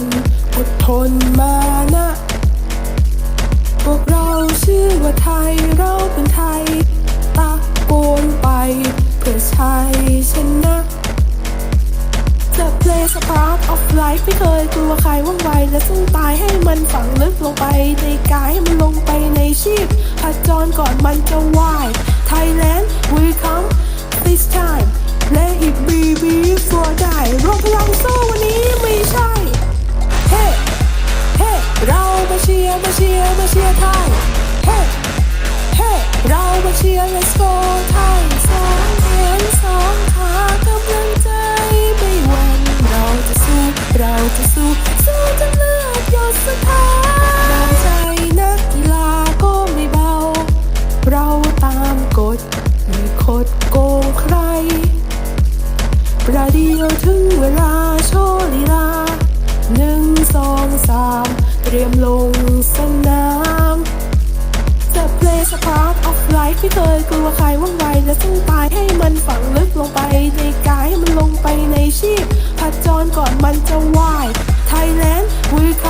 น อดทนมานะ พวกเราชื่อว่าไทยเราเป็นไทย ตะโกนไปเพื่อชัยชนะ The place a part of life ไม่เคยกลัวใครว่องไว และสู้ตายให้มันฝังลึกลงไป ในกายให้มันลงไปในชีพผจรก่อนมันจะวาย Thailand we come this time let it be before die รวมพลังสู้วันนี้ไม่ใช่ เชียร์ไทย เฮ้ เฮ้ เรามาเชียร์ let's go ไทยสองแขนสองขากำลังใจไม่หวั่นเราจะสู้ เราจะสู้ สู้จนเลือดหยดสุดท้ายน้ำใจนักกีฬาก็ไม่เบา เราตามกฎไม่คดโกงใคร ประเดี๋ยวถึงเวลาโชว์ลีลาหนึ่งสองสามเตรียมลงสนาม สปาร์กออฟไลท์ที่เคยกลัวใครว่องไวและสู้ตายให้มันฝังลึกลงไปในกายให้มันลงไปในชีพผัดจรก่อนมันจะวาย Thailand we come this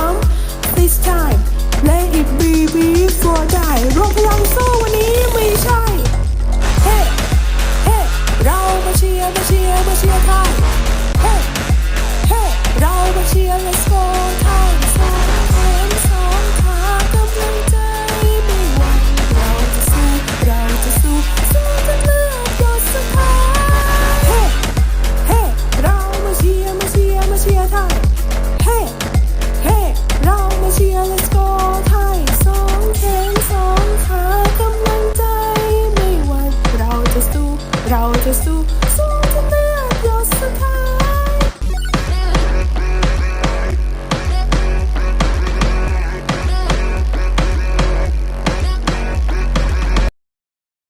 proud to stoop. Soon to be a close